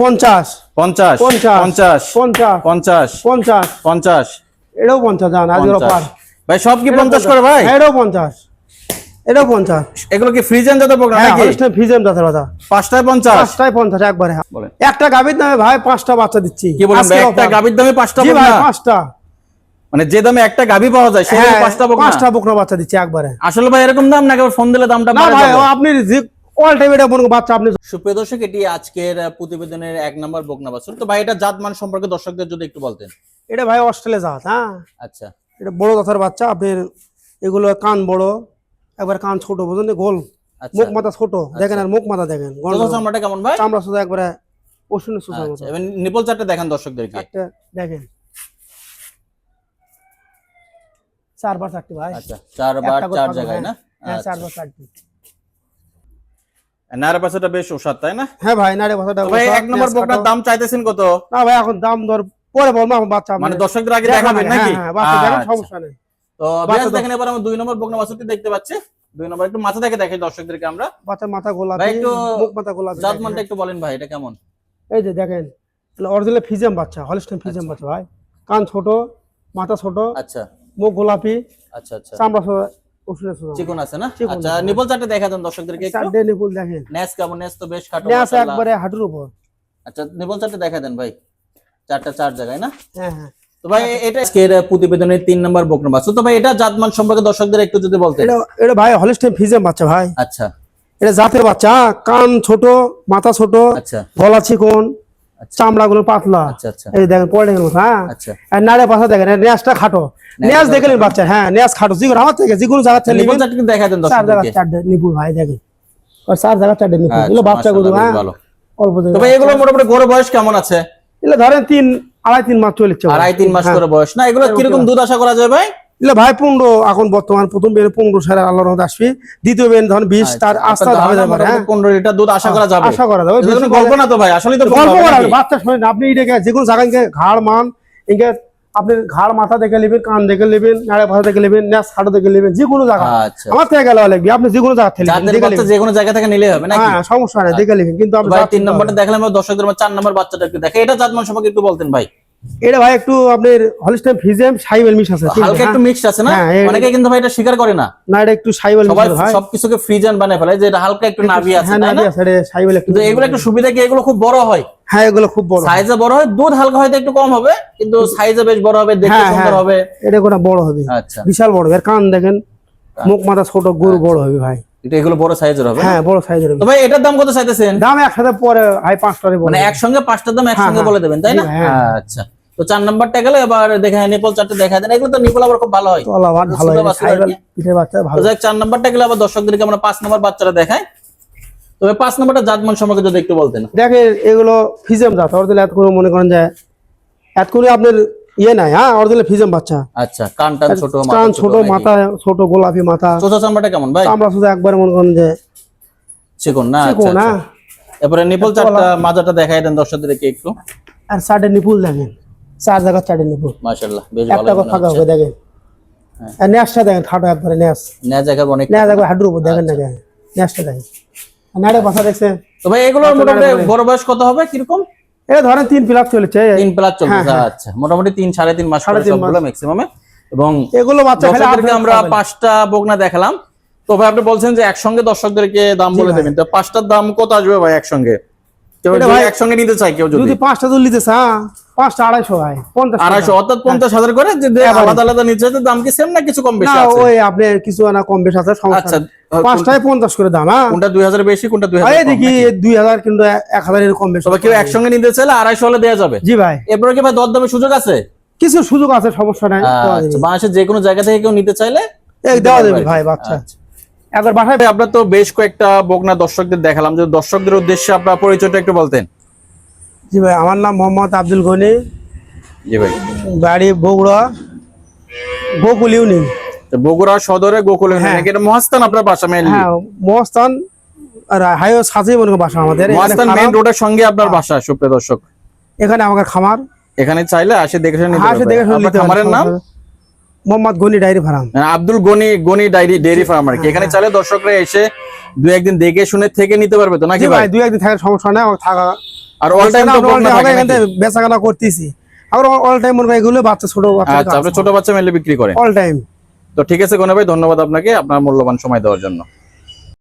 পঞ্চাশ। পঞ্চাশ পঞ্চাশ পঞ্চাশ পঞ্চাশ পঞ্চাশ পঞ্চাশ। পঞ্চাশ। এটাও পঞ্চাশ জান আজকের অফার ভাই সব কি পঞ্চাশ করে ভাই? এটাও পঞ্চাশ। এটাও পঞ্চাশ। এগুলো কি ফ্রিজেন জাতের প্রোগ্রাম নাকি? হলস্টেইন জাতের কথা পাঁচটায় পঞ্চাশ। পাঁচটায় পঞ্চাশ একবারে। একটা গাভীর দামে ভাই পাঁচটা বাচ্চা দিচ্ছি। কি বলেন একটা গাভীর দামে পাঁচটা ভাই পাঁচটা। মানে যে দামে একটা গাভী পাওয়া যায় সেই হ্যাঁ পাঁচটা পাঁচটা বকনা বাচ্চা দিচ্ছি একবারে। আসলে ভাই এরকম দাম না ফোন দিলে দামটা না ভাই আপনি অল টাইম এটা মনে বাচ্চা আপনি সুপ্রিয় দর্শক এটি আজকের প্রতিবেদনের এক নম্বর বকনা বাছুর তো ভাই এটা জাত মান সম্পর্কে দর্শকদের যদি একটু বলতেন। এটা ভাই অস্ট্রেলিয়া জাত হ্যাঁ? আচ্ছা। এটা বড় কথার বাচ্চা আপনার এগুলো কান বড় একবার কান ছোট বুঝলেন গোল। আচ্ছা। মুখ মাথা ছোট দেখেন আর মুখ মাথা দেখেন চামড়াটা কেমন ভাই? চামড়া শুধু একবারে পশুনের সুসার মতো। আচ্ছা নিপল চারটে দেখান দর্শকদেরকে। দেখেন। চারবার চারটি ভাই। আচ্ছা চারবার চার জায়গায় না? হ্যাঁ আচ্ছা। চারবার চারটি। নারা পাশাটা বেশ ওষাদ তাই না? হ্যাঁ ভাই না রে ভাই এক নম্বর বকনার দাম চাইতেছেন কত? না ভাই এখন দাম দর পরে বলব আমার বাচ্চা মানে দর্শকদের আগে দেখাবেন, নাকি? হ্যাঁ, হ্যাঁ, বাচ্চা দেখান আচ্ছা। সমস্যা নেই। তো বাচ্চা বিয়াস দেখেন এবার আমরা দুই নম্বর বকনা দেখতে পাচ্ছি। দুই নম্বর একটু মাথা থেকে দেখে দর্শকদেরকে আমরা। বাচ্চার মাথা গোলাপি ভাই, একটু মুখ মাথা গোলাপি জাত মানটা একটু বলেন ভাই এটা কেমন? এই যে দেখেন অরিজিনাল ফিজিয়াম বাচ্চা হলিস্টাইন ফিজিয়াম বাচ্চা ভাই। কান ছোট মাথা ছোট আচ্ছা। মুখ গোলাপি আচ্ছা আচ্ছা। চামড়া চিকন আছে না? আচ্ছা নিপল চারটে দেখা দেন দর্শকদেরকে চারটে নিপুল দেখেন। নেস কেমন নেস তো বেশ খাটো নেস একবারে হাঁটুর উপর। আচ্ছা নিপল চারটে দেখা দেন ভাই। চারটা চার জায়গায় না? হ্যাঁ হ্যাঁ। তো ভাই এটা আজকের প্রতিবেদনের তিন নম্বর বকনা বাছুর তো ভাই এটা জাতমান সম্পর্কে দর্শকদের একটু যদি বলতেন। এটা এটা ভাই হলিস্টাইন বাচ্চা ভাই। আচ্ছা। এটা জাতের বাচ্চা কান ছোট মাথা ছোট আচ্ছা। গলা চিকন। আচ্ছা। চামড়া গুলো পাতলা। আচ্ছা আচ্ছা। এই দেখেন মতো, হ্যাঁ? আচ্ছা। আর নাড়ে পাশা দেখেন আর নেয়াজটা খাটো। দেখলেন বাচ্চা হ্যাঁ নেয়াজ খাটো। যেগুলো আমার থেকে যেগুলো জায়গা থেকে চারটে দেখা দেন চার জায়গা চারটে ভাই দেখেন। আর চার জায়গা চারটে আচ্ছা, এগুলো বাচ্চা গরু হ্যাঁ? অল্প তো ভাই এগুলো মোটামুটি গরু বয়স কেমন আছে? এগুলো ধরেন তিন আড়াই তিন মাস চলেছে আড়াই তিন মাস হ্যাঁ। করে বয়স। না এগুলো কীরকম কীরকম? দুধ আশা করা যায় ভাই? এগুলো ভাই পনেরো এখন বর্তমান প্রথম বের পনেরো সালে আল্লাহর রহমতে আসবে। দ্বিতীয় বের ধরেন বিশ তার আস্থা ধাপে যাবে হ্যাঁ? পনেরো লিটার দুধ আশা করা যাবে। আশা করা যাবে গল্প না তো ভাই আসলে তো গল্প করা বাচ্চা শোনেন আপনি এটাকে যে কোনো জায়গায় ঘাড় মান ইনকে আপনি ঘাড় মাথা দেখে নেবেন কান দেখে নেবেন নাড়ে ভাষা দেখে নেবেন ন্যাস খাটো দেখে নেবেন যে কোনো জায়গা। আচ্ছা। আমার থেকে গেলে লাগবে আপনি যে কোনো জায়গা থেকে। যে কোনো জায়গা থেকে নিলে হবে নাকি? হ্যাঁ সমস্যা নেই দেখে নেবেন কিন্তু আপনি তিন নম্বরটা। দেখলাম দর্শকদের চার নম্বর বাচ্চাটা একটু দেখে। এটা জাতমান সম্পর্কে একটু বলতেন ভাই। এটা ভাই একটু আপনার হলিস্টাইন ফিজিয়াম সাইবেল মিশ আছে হালকা একটু? মিক্সড আছে না? হ্যাঁ, অনেকে কিন্তু ভাই এটা স্বীকার করে না। না এটা একটু সাইবেল আছে ভাই। সবকিছুকে ফ্রিজান বানায় ফেলে যে এটা হালকা একটু নাভি আছে হ্যাঁ নাভি না? আছে সাইবেল একটু কিন্তু এগুলো একটু সুবিধা কি? এগুলো খুব বড় হয়। হ্যাঁ এগুলো খুব বড় সাইজে বড় হয় দুধ হালকা হয়তো একটু কম হবে কিন্তু সাইজে বেশ বড় হবে দেখতে হ্যাঁ, সুন্দর। হবে। এটা কোনো বড় হবে। আচ্ছা। বিশাল বড় এর কান দেখেন মুখ মাথা ছোট গরু বড় হবে ভাই। এটা এগুলো বড় সাইজের হবে হ্যাঁ বড় সাইজের হবে। ভাই এটার দাম কত চাইতেছেন? দাম একসাথে পরে ভাই পাঁচটারে বলে মানে একসঙ্গে পাঁচটার দাম একসঙ্গে হ্যাঁ, বলে দেবেন তাই না? হ্যাঁ। আচ্ছা। তো চার নাম্বারটা গেলে এবার দেখে নিপল চারটে দেখা দেন। এগুলো তো নিপল আবার খুব ভালো হয়। ভালো চার নাম্বারটা গেলে আবার দর্শকদেরকে আমরা পাঁচ নাম্বার বাচ্চারা দেখাই। তবে পাঁচ নাম্বারটা জাতমান সম্পর্কে যদি একটু বলতেন। দেখে এগুলো ফিজেম জাত অরিজিনাল এত করে মনে করেন যে এত করে আপনার ইয়ে নাই হ্যাঁ অরিজিনাল ফিজেম বাচ্চা। আচ্ছা কান টান ছোট কান ছোট মাথা ছোট গোলাপি মাথা। চোখা চামড়াটা কেমন ভাই? আমরা শুধু একবারে মনে করেন যে চিকন না? চিকন, আচ্ছা, হ্যাঁ। আচ্ছা। এরপরে নিপল চারটা মাজাটা দেখাই দেন দর্শকদেরকে একটু। আর চারটে নিপুল দেখেন। চার জায়গা চারটে নিপুল মাশাআল্লাহ বেশ ভালো করে ফাঁকা হবে দেখেন। আর ন্যাসটা দেখেন খাটো একবারে ন্যাস। নেয়া জায়গা অনেক ন্যাস একবার হাঁটুর উপর দেখেন ন্যাসটা দেখেন। নাড়ে দেখছেন? তো ভাই এগুলো মোটামুটি বড় বয়স কত হবে? কীরকম? ধরেন তিন প্লাস চলেছে। তিন প্লাস চলছে আচ্ছা মোটামুটি তিন সাড়ে তিন মাস সবগুলো ম্যাক্সিমামে এবং এগুলো বাচ্চা খেলে আমরা পাঁচটা বকনা দেখালাম। তো ভাই আপনি বলছেন যে একসঙ্গে দর্শকদেরকে দাম বলে। দেবেন। তো পাঁচটার দাম কত আসবে ভাই একসঙ্গে? কেউ ভাই- একসঙ্গে নিতে চাই কেউ যদি। যদি পাঁচটা দুল নিতে চা পাঁচটা আড়াইশো ভাই পঞ্চাশ আড়াইশো অর্থাৎ পঞ্চাশ হাজার করে যদি এবারে। আলাদা আলাদা নিচ্ছে দাম কি সেম না কিছু কম বেশি আছে? ওই আপনি কিছু না কম বেশ আছে সমস্যা আচ্ছা পাঁচটায় পঞ্চাশ করে দাম হ্যাঁ। কোনটা দুই হাজার বেশি কোনটা দুই হাজার দেখি দুই হাজার কিন্তু এক হাজার এরকম বেশ তবে কেউ একসঙ্গে নিতে চাইলে আড়াইশো হলে দেওয়া যাবে। জি ভাই। এরপরে কি ভাই দরদামের সুযোগ আছে? কিছু সুযোগ আছে সমস্যা নাই আচ্ছা বাংলাদেশের যে কোনো জায়গা থেকে কেউ নিতে চাইলে দেওয়া যাবে ভাই বাচ্চা। আচ্ছা। একবার বাসায় ভাই, আপনার তো বেশ কয়েকটা বকনা দর্শকদের দেখালাম যে দর্শকদের উদ্দেশ্যে আপনার পরিচয়টা একটু বলতেন। জি ভাই আমার নাম মোহাম্মদ আব্দুল গনি। জি ভাই। বাড়ি বগুড়া গোকুল ইউনিয়ন। বগুড়া সদরে গোকুল হ্যাঁ। এটা মহাস্থান আপনার বাসা মেইনলি হ্যাঁ মস্তান আর হাইও সাথে মনে বাসা আমাদের। মহাস্থান মেইন রোডের সঙ্গে আপনার বাসা সুপ্রিয় দর্শক। এখানে আমাদের খামার। এখানে চাইলে আসে দেখে শুনে নিতে পারবে। দেখে শুনে নিতে খামারের নাম? Mohammad Gani dairy farm. Abdul Gani Gani dairy dairy farm আর কি। এখানে চাইলে দর্শকরা এসে দুই একদিন দেখে শুনে থেকে নিতে পারবে তো নাকি ভাই? দু দুই একদিন থাকার সমস্যা নেই থাকা। আর অল টাইম তো থাকে? থেকে বেচাকেনা করতেছি। আর অল টাইম করেন এগুলো বাচ্চা ছোট বাচ্চা আচ্ছা আপনি ছোট বাচ্চা মেলে বিক্রি করেন? অল টাইম তো ঠিক আছে গনে ভাই ধন্যবাদ আপনাকে আপনার মূল্যবান সময় দেওয়ার জন্য।